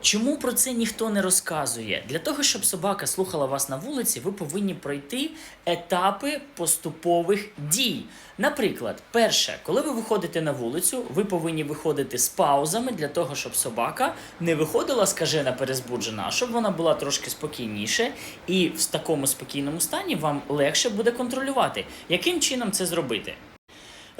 Чому про це ніхто не розказує? Для того, щоб собака слухала вас на вулиці, ви повинні пройти етапи поступових дій. Наприклад, перше, коли ви виходите на вулицю, ви повинні виходити з паузами для того, щоб собака не виходила скажена перезбуджена, а щоб вона була трошки спокійніше, і в такому спокійному стані вам легше буде контролювати, яким чином це зробити.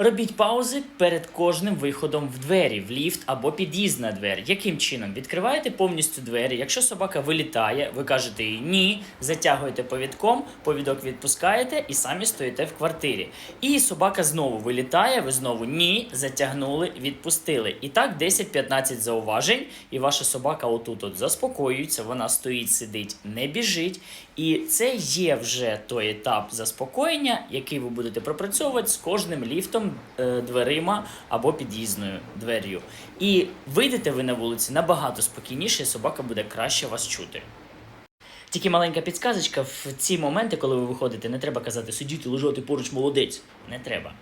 Робіть паузи перед кожним виходом в двері, в ліфт або під'їзд на двері. Яким чином? Відкриваєте повністю двері. Якщо собака вилітає, ви кажете їй ні, затягуєте повідком, повідок відпускаєте і самі стоїте в квартирі. І собака знову вилітає, ви знову ні, затягнули, відпустили. І так 10-15 зауважень, і ваша собака отут от заспокоюється, вона стоїть, сидить, не біжить. І це є вже той етап заспокоєння, який ви будете пропрацьовувати з кожним ліфтом, е, дверима або під'їзною двер'ю. І вийдете ви на вулиці набагато спокійніше, і собака буде краще вас чути. Тільки маленька підсказочка, в ці моменти, коли ви виходите, не треба казати сидіти, лежати поруч, молодець. Не треба.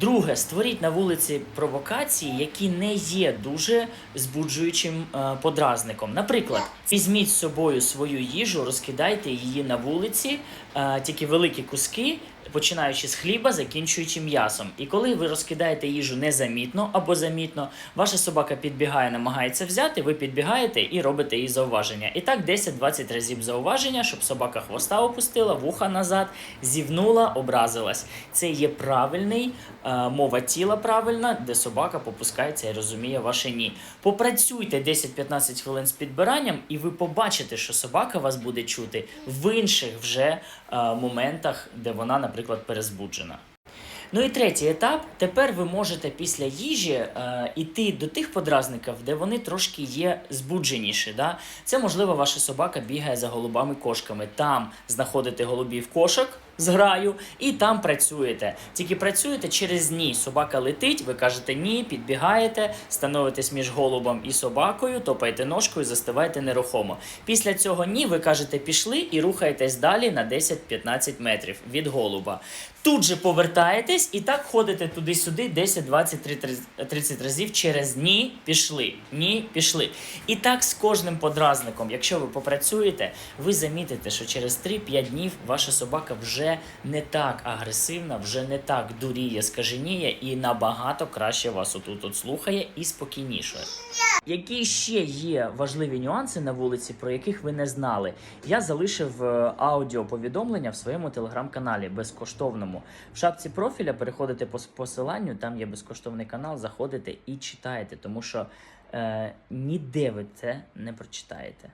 Друге, створіть на вулиці провокації, які не є дуже збуджуючим е, подразником. Наприклад, візьміть з собою свою їжу, розкидайте її на вулиці, е, тільки великі куски, починаючи з хліба, закінчуючи м'ясом. І коли ви розкидаєте їжу незамітно або замітно, ваша собака підбігає, намагається взяти, ви підбігаєте і робите їй зауваження. І так 10-20 разів зауваження, щоб собака хвоста опустила, вуха назад, зівнула, образилась. Це є правильний е, мова тіла правильна, де собака попускається і розуміє ваше ні. Попрацюйте 10-15 хвилин з підбиранням, і ви побачите, що собака вас буде чути в інших вже е, моментах, де вона, наприклад, перезбуджена. Ну і третій етап. Тепер ви можете після їжі е, іти до тих подразників, де вони трошки є збудженіші. Да? Це можливо, ваша собака бігає за голубами кошками. Там знаходите голубів кошок з граю, і там працюєте. Тільки працюєте через ні. Собака летить, ви кажете ні, підбігаєте, становитесь між голубом і собакою, топаєте ножкою, застиваєте нерухомо. Після цього ні, ви кажете пішли і рухаєтесь далі на 10-15 метрів від голуба. Тут же повертаєтесь і так ходите туди-сюди 10, 20, 30 разів через ні, пішли, ні, пішли. І так з кожним подразником, якщо ви попрацюєте, ви замітите, що через 3-5 днів ваша собака вже не так агресивна, вже не так дуріє, скаженіє і набагато краще вас отут от слухає і спокійніше. Які ще є важливі нюанси на вулиці, про яких ви не знали? Я залишив е, аудіоповідомлення в своєму телеграм-каналі безкоштовному. В шапці профіля переходите по посиланню, там є безкоштовний канал, заходите і читаєте, тому що е, ніде ви це не прочитаєте.